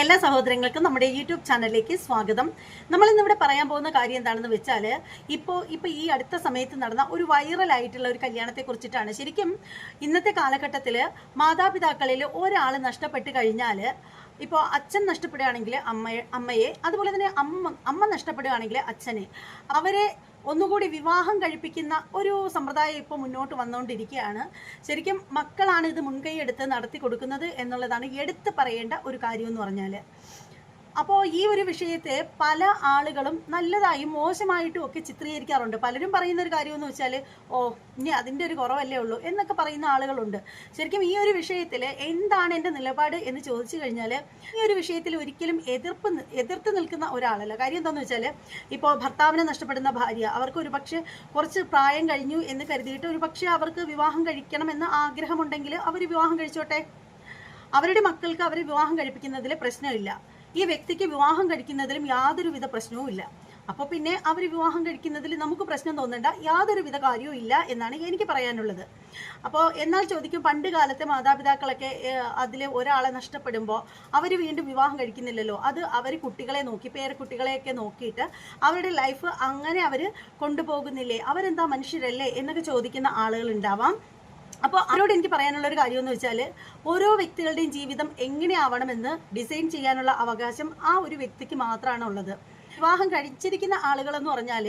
എല്ലാ സഹോദരങ്ങൾക്കും നമ്മുടെ യൂട്യൂബ് ചാനലിലേക്ക് സ്വാഗതം. നമ്മൾ ഇന്നിവിടെ പറയാൻ പോകുന്ന കാര്യം എന്താണെന്ന് വെച്ചാൽ ഇപ്പോൾ ഇപ്പോൾ ഈ അടുത്ത സമയത്ത് നടന്ന ഒരു വൈറൽ ആയിട്ടുള്ള ഒരു കല്യാണത്തെ കുറിച്ചിട്ടാണ്. ശരിക്കും ഇന്നത്തെ കാലഘട്ടത്തിൽ മാതാപിതാക്കളിൽ ഒരാൾ നഷ്ടപ്പെട്ട് കഴിഞ്ഞാൽ ഇപ്പോൾ അച്ഛൻ നഷ്ടപ്പെടുകയാണെങ്കിൽ അമ്മയെ അമ്മയെ അതുപോലെ തന്നെ അമ്മ അമ്മ നഷ്ടപ്പെടുകയാണെങ്കിൽ അച്ഛനെ. അവരെ ഒന്നുകൂടി വിവാഹം കഴിപ്പിക്കുന്ന ഒരു സമ്പ്രദായം ഇപ്പോൾ മുന്നോട്ട് വന്നുകൊണ്ടിരിക്കുകയാണ് ശരിക്കും മക്കളാണ് ഇത് മുൻകൈ എടുത്ത് നടത്തി കൊടുക്കുന്നത് എന്നുള്ളതാണ് എടുത്ത് പറയേണ്ട ഒരു കാര്യം എന്ന് പറഞ്ഞാൽ അപ്പോൾ ഈ ഒരു വിഷയത്തെ പല ആളുകളും നല്ലതായും മോശമായിട്ടും ഒക്കെ ചിത്രീകരിക്കാറുണ്ട്. പലരും പറയുന്ന ഒരു കാര്യമെന്ന് വെച്ചാൽ ഓ ഇനി അതിന്റെ ഒരു കുറവല്ലേ ഉള്ളൂ എന്നൊക്കെ പറയുന്ന ആളുകളുണ്ട്. ശരിക്കും ഈ ഒരു വിഷയത്തിൽ എന്താണ് എന്റെ നിലപാട് എന്ന് ചോദിച്ചു കഴിഞ്ഞാൽ ഈ ഒരു വിഷയത്തിൽ ഒരിക്കലും എതിർപ്പ് എതിർത്ത് നിൽക്കുന്ന ഒരാളല്ല. കാര്യം എന്താണെന്ന് വെച്ചാൽ ഇപ്പോൾ ഭർത്താവിനെ നഷ്ടപ്പെടുന്ന ഭാര്യ അവർക്ക് ഒരു പക്ഷേ കുറച്ച് പ്രായം കഴിഞ്ഞു എന്ന് കരുതിയിട്ട് ഒരു പക്ഷേ അവർക്ക് വിവാഹം കഴിക്കണം എന്ന ആഗ്രഹമുണ്ടെങ്കിൽ അവർ വിവാഹം കഴിച്ചോട്ടെ? അവരുടെ മക്കൾക്ക് അവരെ വിവാഹം കഴിപ്പിക്കുന്നതിൽ പ്രശ്നമില്ല. ഈ വ്യക്തിക്ക് വിവാഹം കഴിക്കുന്നതിലും യാതൊരുവിധ പ്രശ്നവും ഇല്ല. അപ്പോൾ പിന്നെ അവർ വിവാഹം കഴിക്കുന്നതിൽ നമുക്ക് പ്രശ്നം തോന്നേണ്ട. യാതൊരുവിധ കാര്യവും ഇല്ല എന്നാണ് എനിക്ക് പറയാനുള്ളത്. അപ്പോൾ എന്നാൽ ചോദിക്കും പണ്ട് കാലത്തെ മാതാപിതാക്കളൊക്കെ അതിൽ ഒരാളെ നഷ്ടപ്പെടുമ്പോൾ അവർ വീണ്ടും വിവാഹം കഴിക്കുന്നില്ലല്ലോ. അത് അവർ കുട്ടികളെ നോക്കി പേരക്കുട്ടികളെയൊക്കെ നോക്കിയിട്ട് അവരുടെ ലൈഫ് അങ്ങനെ അവർ കൊണ്ടുപോകുന്നില്ലേ? അവരെന്താ മനുഷ്യരല്ലേ? എന്നൊക്കെ ചോദിക്കുന്ന ആളുകൾ ഉണ്ടാവാം. അപ്പോൾ അവരോട് എനിക്ക് പറയാനുള്ള ഒരു കാര്യം എന്ന് വെച്ചാൽ ഓരോ വ്യക്തികളുടെയും ജീവിതം എങ്ങനെയാവണമെന്ന് ഡിസൈൻ ചെയ്യാനുള്ള അവകാശം ആ ഒരു വ്യക്തിക്ക് മാത്രമാണ് ഉള്ളത് വിവാഹം കഴിച്ചിരിക്കുന്ന ആളുകൾ എന്ന് പറഞ്ഞാൽ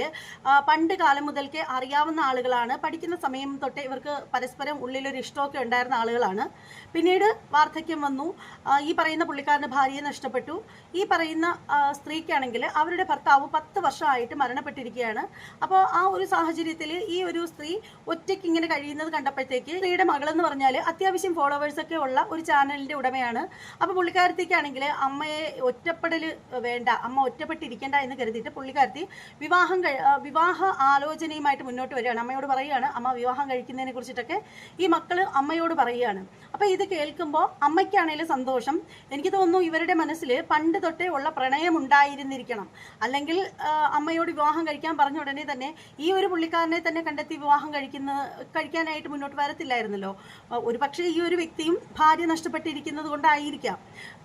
പണ്ട് കാലം മുതൽക്കേ അറിയാവുന്ന ആളുകളാണ്. പഠിക്കുന്ന സമയം തൊട്ടേ ഇവർക്ക് പരസ്പരം ഉള്ളിലൊരു ഇഷ്ടമൊക്കെ ഉണ്ടായിരുന്ന ആളുകളാണ്. പിന്നീട് വാർദ്ധക്യം വന്നു. ഈ പറയുന്ന പുള്ളിക്കാരന്റെ ഭാര്യയെ നഷ്ടപ്പെട്ടു. ഈ പറയുന്ന സ്ത്രീക്കാണെങ്കിൽ അവരുടെ ഭർത്താവ് പത്ത് വർഷമായിട്ട് മരണപ്പെട്ടിരിക്കുകയാണ്. അപ്പോൾ ആ ഒരു സാഹചര്യത്തിൽ ഈ ഒരു സ്ത്രീ ഒറ്റയ്ക്ക് ഇങ്ങനെ കഴിയുന്നത് കണ്ടപ്പോഴത്തേക്ക് സ്ത്രീയുടെ മകളെന്ന് പറഞ്ഞാൽ അത്യാവശ്യം ഫോളോവേഴ്സൊക്കെ ഉള്ള ഒരു ചാനലിന്റെ ഉടമയാണ്. അപ്പോൾ പുള്ളിക്കാരത്തേക്കാണെങ്കിൽ അമ്മയെ ഒറ്റപ്പെടൽ വേണ്ട അമ്മ ഒറ്റപ്പെട്ടിരിക്കേണ്ട എന്ന് കരുതിയിട്ട് പുള്ളിക്കാരത്തി വിവാഹം വിവാഹ ആലോചനയുമായിട്ട് മുന്നോട്ട് വരികയാണ്. അമ്മയോട് പറയുകയാണ് അമ്മ വിവാഹം കഴിക്കുന്നതിനെ കുറിച്ചിട്ടൊക്കെ ഈ മക്കൾ അമ്മയോട് പറയുകയാണ്. അപ്പോൾ ഇത് കേൾക്കുമ്പോൾ അമ്മയ്ക്കാണേലും സന്തോഷം. എനിക്ക് തോന്നുന്നു ഇവരുടെ മനസ്സിൽ പണ്ട് തൊട്ടേ ഉള്ള പ്രണയം ഉണ്ടായിരുന്നിരിക്കണം. അല്ലെങ്കിൽ അമ്മയോട് വിവാഹം കഴിക്കാൻ പറഞ്ഞ ഉടനെ തന്നെ ഈ ഒരു പുള്ളിക്കാരനെ തന്നെ കണ്ടെത്തി വിവാഹം കഴിക്കുന്ന കഴിക്കാനായിട്ട് മുന്നോട്ട് വരത്തില്ലായിരുന്നല്ലോ. ഒരു പക്ഷേ ഈ ഒരു വ്യക്തിയും ഭാര്യ നഷ്ടപ്പെട്ടിരിക്കുന്നത് കൊണ്ടായിരിക്കാം.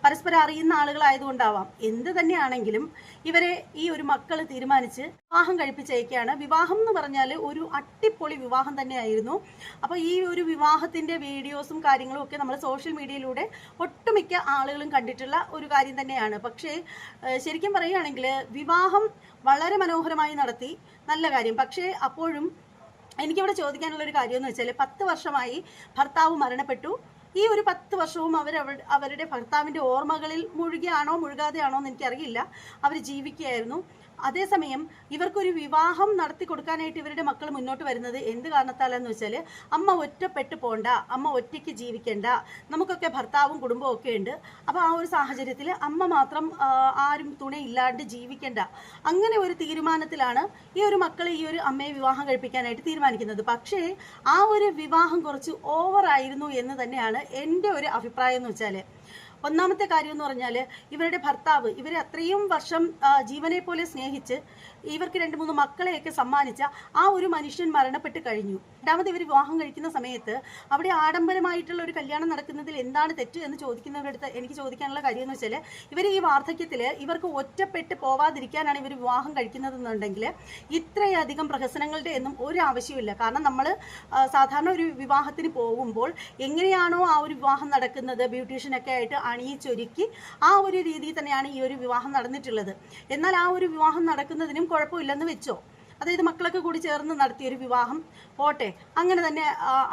പരസ്പരം അറിയുന്ന ആളുകളായതുകൊണ്ടാവാം. എന്ത് തന്നെയാണെങ്കിലും ഇവരെ ഈ ഒരു മക്കൾ തീരുമാനിച്ച് വിവാഹം കഴിപ്പിച്ചയക്കുകയാണ്. വിവാഹം എന്ന് പറഞ്ഞാൽ ഒരു അട്ടിപ്പൊളി വിവാഹം തന്നെയായിരുന്നു. അപ്പോൾ ഈ ഒരു വിവാഹത്തിന്റെ വീഡിയോസും കാര്യങ്ങളും ഒക്കെ നമ്മൾ സോഷ്യൽ മീഡിയയിലൂടെ ഒട്ടുമിക്ക ആളുകളും കണ്ടിട്ടുള്ള ഒരു കാര്യം തന്നെയാണ്. പക്ഷേ ശരിക്കും പറയുകയാണെങ്കിൽ വിവാഹം വളരെ മനോഹരമായി നടത്തി. നല്ല കാര്യം. പക്ഷേ അപ്പോഴും എനിക്കിവിടെ ചോദിക്കാനുള്ള ഒരു വെച്ചാൽ പത്ത് വർഷമായി ഭർത്താവ് മരണപ്പെട്ടു. ഈ ഒരു പത്ത് വർഷവും അവർ അവരുടെ ഭർത്താവിന്റെ ഓർമ്മകളിൽ മുഴുകിയാണോ മുഴുകാതെയാണോ എന്ന് എനിക്കറിയില്ല. അവർ ജീവിക്കുകയായിരുന്നു. അതേസമയം ഇവർക്കൊരു വിവാഹം നടത്തി കൊടുക്കാനായിട്ട് ഇവരുടെ മക്കൾ മുന്നോട്ട് വരുന്നത് എന്ത് കാരണത്താലെന്ന് വെച്ചാൽ അമ്മ ഒറ്റപ്പെട്ടു പോണ്ട അമ്മ ഒറ്റയ്ക്ക് ജീവിക്കേണ്ട നമുക്കൊക്കെ ഭർത്താവും കുടുംബവും ഒക്കെ ഉണ്ട്. അപ്പോൾ ആ ഒരു സാഹചര്യത്തിൽ അമ്മ മാത്രം ആരും തുണയില്ലാണ്ട് ജീവിക്കേണ്ട. അങ്ങനെ ഒരു തീരുമാനത്തിലാണ് ഈ ഒരു മക്കൾ ഈ ഒരു അമ്മയെ വിവാഹം കഴിപ്പിക്കാനായിട്ട് തീരുമാനിക്കുന്നത്. പക്ഷേ ആ ഒരു വിവാഹം കുറച്ച് ഓവറായിരുന്നു എന്ന് തന്നെയാണ് എന്റെ ഒരു അഭിപ്രായം എന്ന് വെച്ചാൽ ഒന്നാമത്തെ കാര്യം എന്ന് പറഞ്ഞാൽ ഇവരുടെ ഭർത്താവ് ഇവരെ അത്രയും വർഷം ജീവനെ പോലെ സ്നേഹിച്ച് ഇവർക്ക് രണ്ട് മൂന്ന് മക്കളെയൊക്കെ സമ്മാനിച്ച ആ ഒരു മനുഷ്യൻ മരണപ്പെട്ട് കഴിഞ്ഞു. രണ്ടാമത് ഇവർ വിവാഹം കഴിക്കുന്ന സമയത്ത് അവിടെ ആഡംബരമായിട്ടുള്ള ഒരു കല്യാണം നടക്കുന്നതിൽ എന്താണ് തെറ്റ് എന്ന് ചോദിക്കുന്നവരടുത്ത് എനിക്ക് ചോദിക്കാനുള്ള കാര്യം എന്ന് വെച്ചാൽ ഇവർ ഈ വാർദ്ധക്യത്തിൽ ഇവർക്ക് ഒറ്റപ്പെട്ട് പോവാതിരിക്കാനാണ് ഇവർ വിവാഹം കഴിക്കുന്നതെന്നുണ്ടെങ്കിൽ ഇത്രയധികം പ്രഹസനങ്ങളുടെ ഒന്നും ഒരു ആവശ്യമില്ല കാരണം നമ്മൾ സാധാരണ ഒരു വിവാഹത്തിന് പോകുമ്പോൾ എങ്ങനെയാണോ ആ ഒരു വിവാഹം നടക്കുന്നത് ബ്യൂട്ടീഷ്യനൊക്കെ ആയിട്ട് അണിയിച്ചൊരുക്കി ആ ഒരു രീതിയിൽ തന്നെയാണ് ഈ ഒരു വിവാഹം നടന്നിട്ടുള്ളത്. എന്നാൽ ആ ഒരു വിവാഹം നടക്കുന്നതിനും കുഴപ്പമില്ലെന്ന് വെച്ചോ. അതായത് മക്കളൊക്കെ കൂടി ചേർന്ന് നടത്തിയൊരു വിവാഹം. പോട്ടെ. അങ്ങനെ തന്നെ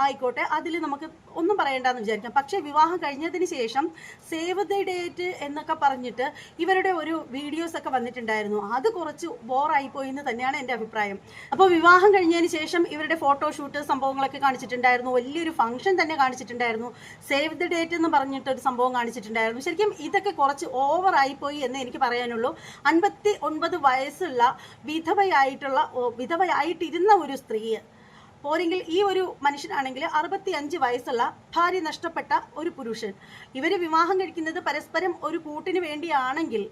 ആയിക്കോട്ടെ. അതിൽ നമുക്ക് ഒന്നും പറയണ്ടെന്ന് വിചാരിക്കാം. പക്ഷേ വിവാഹം കഴിഞ്ഞതിന് ശേഷം സേവ് ദ ഡേറ്റ് എന്നൊക്കെ പറഞ്ഞിട്ട് ഇവരുടെ ഒരു വീഡിയോസ് ഒക്കെ വന്നിട്ടുണ്ടായിരുന്നു. അത് കുറച്ച് ബോറായി പോയി എന്ന് തന്നെയാണ് എന്റെ അഭിപ്രായം. അപ്പോൾ വിവാഹം കഴിഞ്ഞതിന് ശേഷം ഇവരുടെ ഫോട്ടോഷൂട്ട് സംഭവങ്ങളൊക്കെ കാണിച്ചിട്ടുണ്ടായിരുന്നു. വലിയൊരു ഫംഗ്ഷൻ തന്നെ കാണിച്ചിട്ടുണ്ടായിരുന്നു. സേവ് ദ ഡേറ്റ് എന്ന് പറഞ്ഞിട്ട് ഒരു സംഭവം കാണിച്ചിട്ടുണ്ടായിരുന്നു. ശരിക്കും ഇതൊക്കെ കുറച്ച് ഓവറായി പോയി എന്ന് എനിക്ക് പറയാനുള്ളൂ. അൻപത്തി ഒൻപത് വയസ്സുള്ള വിധവയായിട്ടുള്ള വിധവയായിട്ടിരുന്ന ഒരു സ്ത്രീ പോരെങ്കിൽ ഈ ഒരു മനുഷ്യനാണെങ്കിൽ അറുപത്തി അഞ്ച് വയസ്സുള്ള ഭാര്യ നഷ്ടപ്പെട്ട ഒരു പുരുഷൻ. ഇവർ വിവാഹം കഴിക്കുന്നത് പരസ്പരം ഒരു കൂട്ടിന് വേണ്ടിയാണെങ്കിൽ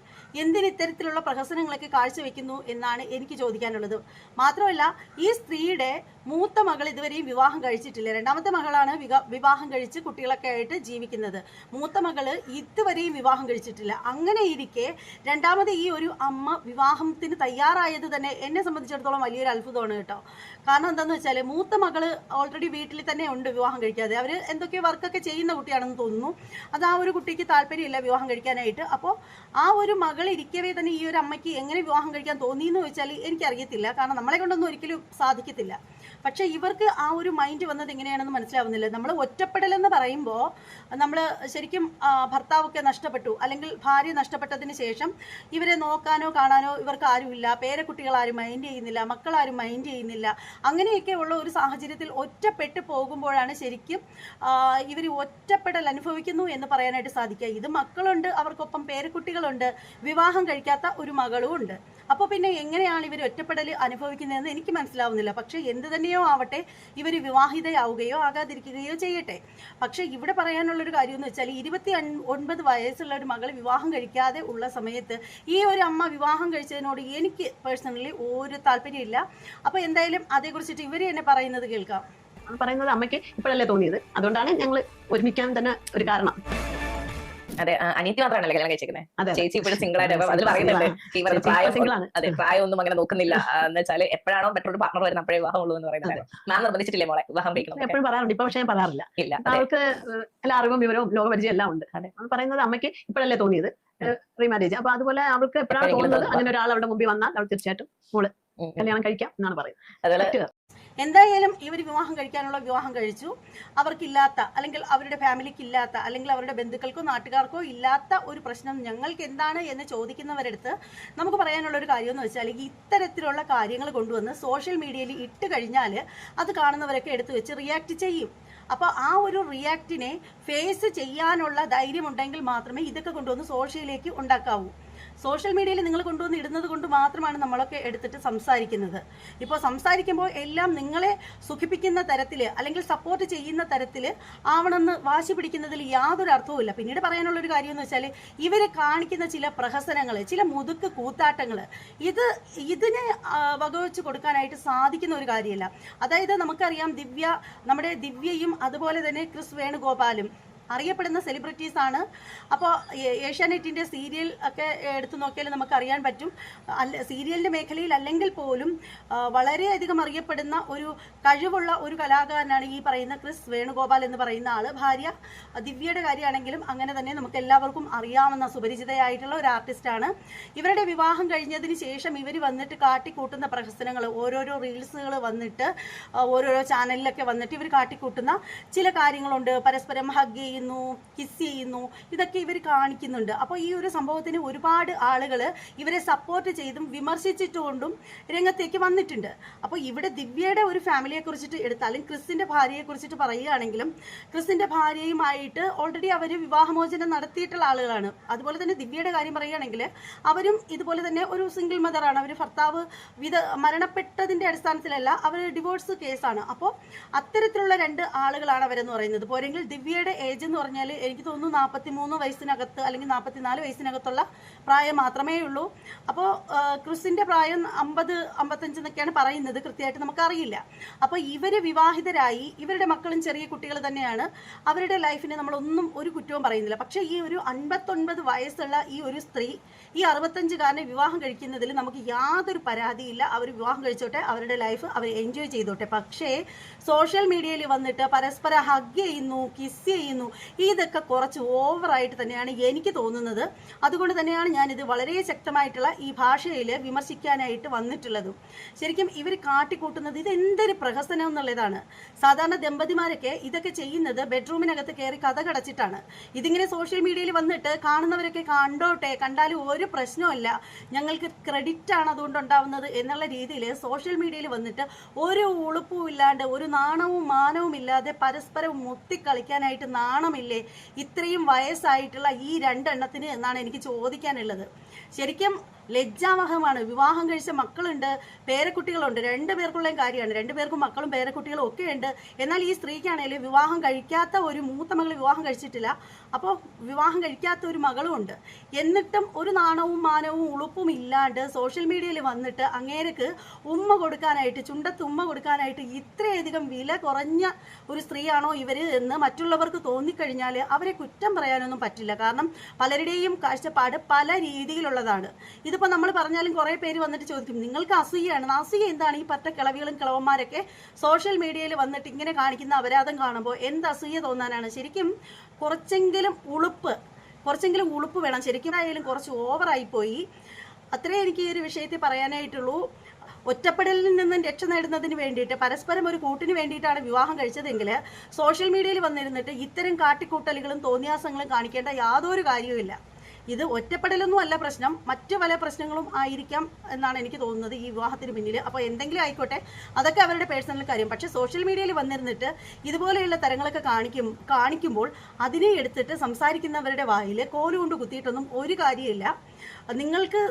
എന്തിന് ഇത്തരത്തിലുള്ള പ്രഹസനങ്ങളൊക്കെ കാഴ്ചവെക്കുന്നു എന്നാണ് എനിക്ക് ചോദിക്കാനുള്ളത്. മാത്രമല്ല ഈ സ്ത്രീയുടെ മൂത്ത മകൾ ഇതുവരെയും വിവാഹം കഴിച്ചിട്ടില്ല. രണ്ടാമത്തെ മകളാണ് വിവാഹം കഴിച്ച് കുട്ടികളൊക്കെ ആയിട്ട് ജീവിക്കുന്നത്. മൂത്ത മകൾ ഇതുവരെയും വിവാഹം കഴിച്ചിട്ടില്ല. അങ്ങനെ ഇരിക്കെ രണ്ടാമത് ഈ ഒരു അമ്മ വിവാഹത്തിന് തയ്യാറായത് തന്നെ എന്നെ സംബന്ധിച്ചിടത്തോളം വലിയൊരു അത്ഭുതമാണ് കേട്ടോ. കാരണം എന്താണെന്ന് വെച്ചാൽ മൂത്ത മകൾ ഓൾറെഡി വീട്ടിൽ തന്നെ ഉണ്ട് വിവാഹം കഴിക്കാതെ. അവർ എന്തൊക്കെയോ വർക്കൊക്കെ ചെയ്യുന്ന കുട്ടിയാണെന്ന് തോന്നുന്നു. അത് ആ ഒരു കുട്ടിക്ക് താല്പര്യമില്ല വിവാഹം കഴിക്കാനായിട്ട്. അപ്പോൾ ആ ഒരു മകൾ ഇരിക്കവേ തന്നെ ഈ ഒരു അമ്മയ്ക്ക് എങ്ങനെ വിവാഹം കഴിക്കാൻ തോന്നിയെന്ന് ചോദിച്ചാൽ എനിക്കറിയത്തില്ല. കാരണം നമ്മളെ കൊണ്ടൊന്നും ഒരിക്കലും സാധിക്കത്തില്ല. പക്ഷേ ഇവർക്ക് ആ ഒരു മൈൻഡ് വന്നത് എങ്ങനെയാണെന്ന് മനസ്സിലാവുന്നില്ല. നമ്മൾ ഒറ്റപ്പെടൽ എന്ന് പറയുമ്പോൾ നമ്മൾ ശരിക്കും ഭർത്താവൊക്കെ നഷ്ടപ്പെട്ടു. അല്ലെങ്കിൽ ഭാര്യ നഷ്ടപ്പെട്ടതിന് ശേഷം ഇവരെ നോക്കാനോ കാണാനോ ഇവർക്ക് ആരുമില്ല. പേരക്കുട്ടികൾ ആരും മൈൻഡ് ചെയ്യുന്നില്ല. മക്കളാരും മൈൻഡ് ചെയ്യുന്നില്ല. അങ്ങനെയൊക്കെ ഉള്ള ഒരു സാഹചര്യത്തിൽ ഒറ്റപ്പെട്ട് പോകുമ്പോഴാണ് ശരിക്കും ഇവർ ഒറ്റപ്പെടൽ അനുഭവിക്കുന്നു എന്ന് പറയാനായിട്ട് സാധിക്കുക. ഇത് മക്കളുണ്ട് അവർക്കൊപ്പം പേരക്കുട്ടികളുണ്ട്. വിവാഹം കഴിക്കാത്ത ഒരു മകളും ഉണ്ട് അപ്പോൾ പിന്നെ എങ്ങനെയാണ് ഇവർ ഒറ്റപ്പെടൽ അനുഭവിക്കുന്നതെന്ന് എനിക്ക് മനസ്സിലാവുന്നില്ല. പക്ഷേ എന്ത് തന്നെയോ ആവട്ടെ ഇവർ വിവാഹിതയാവുകയോ ആകാതിരിക്കുകയോ ചെയ്യട്ടെ. പക്ഷേ ഇവിടെ പറയാനുള്ളൊരു കാര്യം എന്ന് വെച്ചാൽ ഇരുപത്തി ഒൻപത് വയസ്സുള്ള ഒരു മകൾ വിവാഹം കഴിക്കാതെ ഉള്ള സമയത്ത് ഈ ഒരു അമ്മ വിവാഹം കഴിച്ചതിനോട് എനിക്ക് പേഴ്സണലി ഒരു താല്പര്യമില്ല. അപ്പോൾ എന്തായാലും അതേക്കുറിച്ചിട്ട് ഇവർ എന്നെ പറയുന്നത് കേൾക്കാം. പറയുന്നത് അമ്മയ്ക്ക് ഇപ്പോഴല്ലേ തോന്നിയത്. അതുകൊണ്ടാണ് ഞങ്ങൾ ഒരുമിക്കാൻ തന്നെ ഒരു കാരണം. അതെ അനിയത്തി മാത്രമാണല്ലേ കല്യാണം കഴിച്ചേക്കുന്നത് ചേച്ചി ഇപ്പോഴും സിംഗിൾ ആയിട്ട് അത് പറയുന്നുണ്ട്. പ്രായം അതെ പ്രായം ഒന്നും അങ്ങനെ നോക്കുന്നില്ല. എന്ന് വെച്ചാൽ എപ്പോഴാണോ ബെറ്റർ ഒരു പാർട്ണർ വരുന്ന അപ്പോഴേ വിവാഹം ഉള്ളൂ എന്ന് പറയുന്നത്. മാം നിർബന്ധിച്ചിട്ടില്ലേ മോളെ വിവാഹം കഴിക്കണം എപ്പോഴും പറയാറുണ്ട്. ഇപ്പൊ പക്ഷേ ഞാൻ പറയാറില്ല. ഇല്ല അവൾക്ക് എല്ലാ അറിവും വിവരവും ലോകപരിചയം എല്ലാം ഉണ്ട്. അതെ. പറയുന്നത് അമ്മയ്ക്ക് ഇപ്പോഴല്ലേ തോന്നിയത്. റീമാരേജ് അപ്പൊ അതുപോലെ അവൾക്ക് എപ്പോഴാണ് തോന്നുന്നത്? അങ്ങനെ ഒരാൾ അവിടെ മുമ്പിൽ വന്നാൽ അവൾ തീർച്ചയായിട്ടും മോൾ കല്യാണം കഴിക്കാം എന്നാണ് പറയുന്നത്. എന്തായാലും ഇവർ വിവാഹം കഴിക്കാനുള്ള വിവാഹം കഴിച്ചു. അവർക്കില്ലാത്ത അല്ലെങ്കിൽ അവരുടെ ഫാമിലിക്ക് ഇല്ലാത്ത അല്ലെങ്കിൽ അവരുടെ ബന്ധുക്കൾക്കോ നാട്ടുകാർക്കോ ഇല്ലാത്ത ഒരു പ്രശ്നം ഞങ്ങൾക്ക് എന്താണ് എന്ന് ചോദിക്കുന്നവരടുത്ത് നമുക്ക് പറയാനുള്ള ഒരു കാര്യം എന്ന് വെച്ചാൽ ഇത്തരത്തിലുള്ള കാര്യങ്ങൾ കൊണ്ടുവന്ന് സോഷ്യൽ മീഡിയയിൽ ഇട്ട് കഴിഞ്ഞാൽ അത് കാണുന്നവരൊക്കെ എടുത്തു വെച്ച് റിയാക്ട് ചെയ്യും. അപ്പോൾ ആ ഒരു റിയാക്റ്റിനെ ഫേസ് ചെയ്യാനുള്ള ധൈര്യമുണ്ടെങ്കിൽ മാത്രമേ ഇതൊക്കെ കൊണ്ടുവന്ന് സോഷ്യലിലേക്ക് ഉണ്ടാക്കാവൂ. സോഷ്യൽ മീഡിയയിൽ നിങ്ങൾ കൊണ്ടുവന്ന് ഇടുന്നത് കൊണ്ട് മാത്രമാണ് നമ്മളൊക്കെ എടുത്തിട്ട് സംസാരിക്കുന്നത്. ഇപ്പോൾ സംസാരിക്കുമ്പോൾ എല്ലാം നിങ്ങളെ സുഖിപ്പിക്കുന്ന തരത്തിൽ അല്ലെങ്കിൽ സപ്പോർട്ട് ചെയ്യുന്ന തരത്തിൽ ആവണമെന്ന് വാശി പിടിക്കുന്നതിൽ യാതൊരു അർത്ഥവുമില്ല പിന്നീട് പറയാനുള്ള ഒരു കാര്യം എന്ന് വെച്ചാൽ ഇവർ കാണിക്കുന്ന ചില പ്രഹസനങ്ങൾ ചില മുതുക്ക് കൂത്താട്ടങ്ങൾ ഇത് ഇതിനെ വകവെച്ച് കൊടുക്കാനായിട്ട് സാധിക്കുന്ന ഒരു കാര്യമല്ല. അതായത് നമുക്കറിയാം ദിവ്യ നമ്മുടെ ദിവ്യയും അതുപോലെ തന്നെ ക്രിസ് വേണുഗോപാലും അറിയപ്പെടുന്ന സെലിബ്രിറ്റീസ് ആണ്. അപ്പോൾ ഏഷ്യാനെറ്റിന്റെ സീരിയൽ ഒക്കെ എടുത്തു നോക്കിയാൽ നമുക്ക് അറിയാൻ പറ്റും. അല്ല സീരിയലിന്റെ മേഖലയിൽ അല്ലെങ്കിൽ പോലും വളരെയധികം അറിയപ്പെടുന്ന ഒരു കഴിവുള്ള ഒരു കലാകാരനാണ് ഈ പറയുന്ന ക്രിസ് വേണുഗോപാൽ എന്ന് പറയുന്ന ആൾ ഭാര്യ ദിവ്യയുടെ കാര്യമാണെങ്കിലും അങ്ങനെ തന്നെ നമുക്ക് എല്ലാവർക്കും അറിയാവുന്ന സുപരിചിതയായിട്ടുള്ള ഒരു ആർട്ടിസ്റ്റാണ് ഇവരുടെ വിവാഹം കഴിഞ്ഞതിന് ശേഷം ഇവർ വന്നിട്ട് കാട്ടിക്കൂട്ടുന്ന പ്രഹസനങ്ങൾ ഓരോരോ റീൽസുകൾ വന്നിട്ട് ഓരോരോ ചാനലിലൊക്കെ വന്നിട്ട് ഇവർ കാട്ടിക്കൂട്ടുന്ന ചില കാര്യങ്ങളുണ്ട്. പരസ്പരം ഹഗ് ചെയ്യുന്നു കിസ് ചെയ്യുന്നു ഇതൊക്കെ ഇവർ കാണിക്കുന്നുണ്ട്. അപ്പോൾ ഈ ഒരു സംഭവത്തിന് ഒരുപാട് ആളുകൾ ഇവരെ സപ്പോർട്ട് ചെയ്തും വിമർശിച്ചിട്ടുകൊണ്ടും രംഗത്തേക്ക് വന്നിട്ടുണ്ട്. അപ്പോൾ ഇവിടെ ദിവ്യയുടെ ഒരു ഫാമിലിയെ കുറിച്ചിട്ട് എടുത്താലും ക്രിസിന്റെ ഭാര്യയെ കുറിച്ചിട്ട് പറയുകയാണെങ്കിലും ക്രിസിന്റെ ഭാര്യയുമായിട്ട് ഓൾറെഡി അവർ വിവാഹമോചനം നടത്തിയിട്ടുള്ള ആളുകളാണ്. അതുപോലെ തന്നെ ദിവ്യയുടെ കാര്യം പറയുകയാണെങ്കിൽ അവരും ഇതുപോലെ തന്നെ ഒരു സിംഗിൾ മദറാണ് അവർ ഭർത്താവ് വിധ മരണപ്പെട്ടതിന്റെ അടിസ്ഥാനത്തിലല്ല അവർ ഡിവോഴ്സ് കേസാണ് അപ്പോൾ അത്തരത്തിലുള്ള രണ്ട് ആളുകളാണ് അവരെന്ന് പറയുന്നത്. പോരെങ്കിൽ ദിവ്യയുടെ ഏജ് എന്ന് പറഞ്ഞാൽ എനിക്ക് തോന്നുന്നു നാൽപ്പത്തി മൂന്ന് വയസ്സിനകത്ത് അല്ലെങ്കിൽ നാൽപ്പത്തിനാല് വയസ്സിനകത്തുള്ള പ്രായം മാത്രമേ ഉള്ളൂ. അപ്പോൾ ക്രിസിന്റെ പ്രായം അമ്പത് അമ്പത്തഞ്ച് എന്നൊക്കെയാണ് പറയുന്നത്. കൃത്യമായിട്ട് നമുക്കറിയില്ല. അപ്പോൾ ഇവർ വിവാഹിതരായി ഇവരുടെ മക്കളും ചെറിയ കുട്ടികൾ തന്നെയാണ്. അവരുടെ ലൈഫിനെ നമ്മളൊന്നും ഒരു കുറ്റവും പറയുന്നില്ല. പക്ഷേ ഈ ഒരു അൻപത്തൊൻപത് വയസ്സുള്ള ഈ ഒരു സ്ത്രീ ഈ അറുപത്തഞ്ചുകാരനെ വിവാഹം കഴിക്കുന്നതിൽ നമുക്ക് യാതൊരു പരാതിയില്ല. അവർ വിവാഹം കഴിച്ചോട്ടെ അവരുടെ ലൈഫ് അവർ എൻജോയ് ചെയ്തോട്ടെ. പക്ഷേ സോഷ്യൽ മീഡിയയിൽ വന്നിട്ട് പരസ്പരം ഹഗ് ചെയ്യുന്നു കിസ് ചെയ്യുന്നു ഇതൊക്കെ കുറച്ച് ഓവറായിട്ട് തന്നെയാണ് എനിക്ക് തോന്നുന്നത്. അതുകൊണ്ട് തന്നെയാണ് ഞാനിത് വളരെ ശക്തമായിട്ടുള്ള ഈ ഭാഷയിൽ വിമർശിക്കാനായിട്ട് വന്നിട്ടുള്ളതും. ശരിക്കും ഇവർ കാട്ടിക്കൂട്ടുന്നത് ഇത് എന്തൊരു പ്രഹസനം എന്നുള്ളതാണ്. സാധാരണ ദമ്പതിമാരൊക്കെ ഇതൊക്കെ ചെയ്യുന്നത് ബെഡ്റൂമിനകത്ത് കയറി കഥ കടച്ചിട്ടാണ്. ഇതിങ്ങനെ സോഷ്യൽ മീഡിയയിൽ വന്നിട്ട് കാണുന്നവരൊക്കെ കണ്ടോട്ടെ കണ്ടാലും ഒരു പ്രശ്നമില്ല ഞങ്ങൾക്ക് ക്രെഡിറ്റ് ആണ് അതുകൊണ്ട് ഉണ്ടാവുന്നത് എന്നുള്ള രീതിയിൽ സോഷ്യൽ മീഡിയയിൽ വന്നിട്ട് ഒരു ഉളുപ്പും ഇല്ലാണ്ട് ഒരു നാണവും മാനവും ഇല്ലാതെ പരസ്പരം മുത്തിക്കളിക്കാനായിട്ട് നാണമില്ലേ ഇത്രയും വയസ്സായിട്ടുള്ള ഈ രണ്ടെണ്ണത്തിന് എന്നാണ് എനിക്ക് ചോദിക്കാനുള്ളത്. ശരിക്കും ലജ്ജാവഹമാണ്. വിവാഹം കഴിച്ച മക്കളുണ്ട് പേരക്കുട്ടികളുണ്ട്. രണ്ടു പേർക്കുള്ള കാര്യമാണ്. രണ്ടു പേർക്കും മക്കളും പേരക്കുട്ടികളും ഒക്കെ ഉണ്ട് എന്നാൽ ഈ സ്ത്രീക്കാണെങ്കിൽ വിവാഹം കഴിക്കാത്ത ഒരു മൂത്ത മകൾ വിവാഹം കഴിച്ചിട്ടില്ല. അപ്പോൾ വിവാഹം കഴിക്കാത്ത ഒരു മകളും ഉണ്ട്. എന്നിട്ടും ഒരു നാണവും മാനവും ഉളുപ്പും ഇല്ലാണ്ട് സോഷ്യൽ മീഡിയയിൽ വന്നിട്ട് അങ്ങേരക്ക് ഉമ്മ കൊടുക്കാനായിട്ട് ചുണ്ടത്ത് ഉമ്മ കൊടുക്കാനായിട്ട് ഇത്രയധികം വില കുറഞ്ഞ ഒരു സ്ത്രീയാണോ ഇവർ എന്ന് മറ്റുള്ളവർക്ക് തോന്നിക്കഴിഞ്ഞാൽ അവരെ കുറ്റം പറയാനൊന്നും പറ്റില്ല. കാരണം പലരുടെയും കാഴ്ചപ്പാട് പല രീതിയിലുള്ളതാണ്. ഇതിപ്പോൾ നമ്മൾ പറഞ്ഞാലും കുറേ പേര് വന്നിട്ട് ചോദിക്കും നിങ്ങൾക്ക് അസൂയാണ് അസൂയ എന്താണ്? ഈ പറ്റ കിളവികളും കിളവന്മാരൊക്കെ സോഷ്യൽ മീഡിയയിൽ വന്നിട്ട് ഇങ്ങനെ കാണിക്കുന്ന അപരാധം കാണുമ്പോൾ എന്ത് അസൂയ തോന്നാനാണ്? ശരിക്കും കുറച്ചെങ്കിലും ഉളുപ്പ് കുറച്ചെങ്കിലും ഉളുപ്പ് വേണം. ശരിക്കും ആയാലും കുറച്ച് ഓവറായി പോയി. അത്രേ എനിക്ക് ഈ ഒരു വിഷയത്തിൽ പറയാനായിട്ടുള്ളൂ. ഒറ്റപ്പെടലിൽ നിന്നും രക്ഷ നേടുന്നതിന് വേണ്ടിയിട്ട് പരസ്പരം ഒരു കൂട്ടിന് വേണ്ടിയിട്ടാണ് വിവാഹം കഴിച്ചതെങ്കിൽ സോഷ്യൽ മീഡിയയിൽ വന്നിരുന്നിട്ട് ഇത്തരം കാട്ടിക്കൂട്ടലുകളും തോന്നിയാസങ്ങളും കാണിക്കേണ്ട യാതൊരു കാര്യവുമില്ല. ഇത് ഒറ്റപ്പെടലൊന്നും അല്ല പ്രശ്നം. മറ്റു പല പ്രശ്നങ്ങളും ആയിരിക്കാം എന്നാണ് എനിക്ക് തോന്നുന്നത് ഈ വിവാഹത്തിന് പിന്നിൽ അപ്പോൾ എന്തെങ്കിലും ആയിക്കോട്ടെ അതൊക്കെ അവരുടെ പേഴ്സണൽ കാര്യം. പക്ഷേ സോഷ്യൽ മീഡിയയിൽ വന്നിരുന്നിട്ട് ഇതുപോലെയുള്ള തരങ്ങളൊക്കെ കാണിക്കും കാണിക്കുമ്പോൾ അതിനെ എടുത്തിട്ട് സംസാരിക്കുന്നവരുടെ വായിൽ കോലുകൊണ്ട് കുത്തിയിട്ടൊന്നും ഒരു കാര്യമില്ല. നിങ്ങൾക്ക്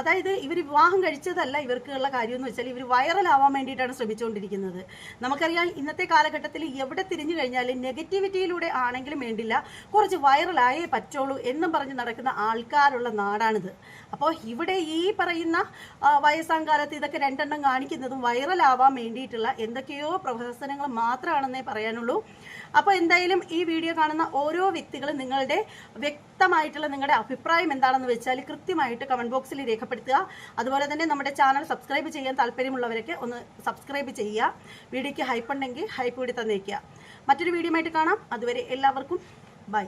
അതായത് ഇവർ വിവാഹം കഴിച്ചതല്ല ഇവർക്കുള്ള കാര്യം എന്ന് വെച്ചാൽ ഇവർ വൈറലാവാൻ വേണ്ടിയിട്ടാണ് ശ്രമിച്ചുകൊണ്ടിരിക്കുന്നത്. നമുക്കറിയാം ഇന്നത്തെ കാലഘട്ടത്തിൽ എവിടെ തിരിഞ്ഞു കഴിഞ്ഞാലും നെഗറ്റിവിറ്റിയിലൂടെ ആണെങ്കിലും വേണ്ടില്ല കുറച്ച് വൈറലായേ പറ്റുള്ളൂ എന്നും പറഞ്ഞ് നടക്കുന്ന ആൾക്കാരുള്ള നാടാണിത്. അപ്പോൾ ഇവിടെ ഈ പറയുന്ന വയസ്സാങ്കാലത്ത് വയസ്സാം കാലത്ത് ഇതൊക്കെ രണ്ടെണ്ണം കാണിക്കുന്നതും വൈറലാവാൻ വേണ്ടിയിട്ടുള്ള എന്തൊക്കെയോ പ്രഹസനങ്ങൾ മാത്രമാണെന്നേ പറയാനുള്ളൂ. അപ്പോൾ എന്തായാലും ഈ വീഡിയോ കാണുന്ന ഓരോ വ്യക്തികളും നിങ്ങളുടെ വ്യക്തമായിട്ടുള്ള നിങ്ങളുടെ അഭിപ്രായം എന്താണെന്ന് വെച്ചാൽ കൃത്യമായിട്ട് കമന്റ് ബോക്സിൽ രേഖപ്പെടുത്തുക. അതുപോലെ തന്നെ നമ്മുടെ ചാനൽ സബ്സ്ക്രൈബ് ചെയ്യാൻ താല്പര്യമുള്ളവരൊക്കെ ഒന്ന് സബ്സ്ക്രൈബ് ചെയ്യുക. വീഡിയോയ്ക്ക് ഹൈപ്പ് ഉണ്ടെങ്കിൽ ഹൈപ്പ് കൂടി തന്നേക്കുക. മറ്റൊരു വീഡിയോ ആയിട്ട് കാണാം. അതുവരെ എല്ലാവർക്കും ബൈ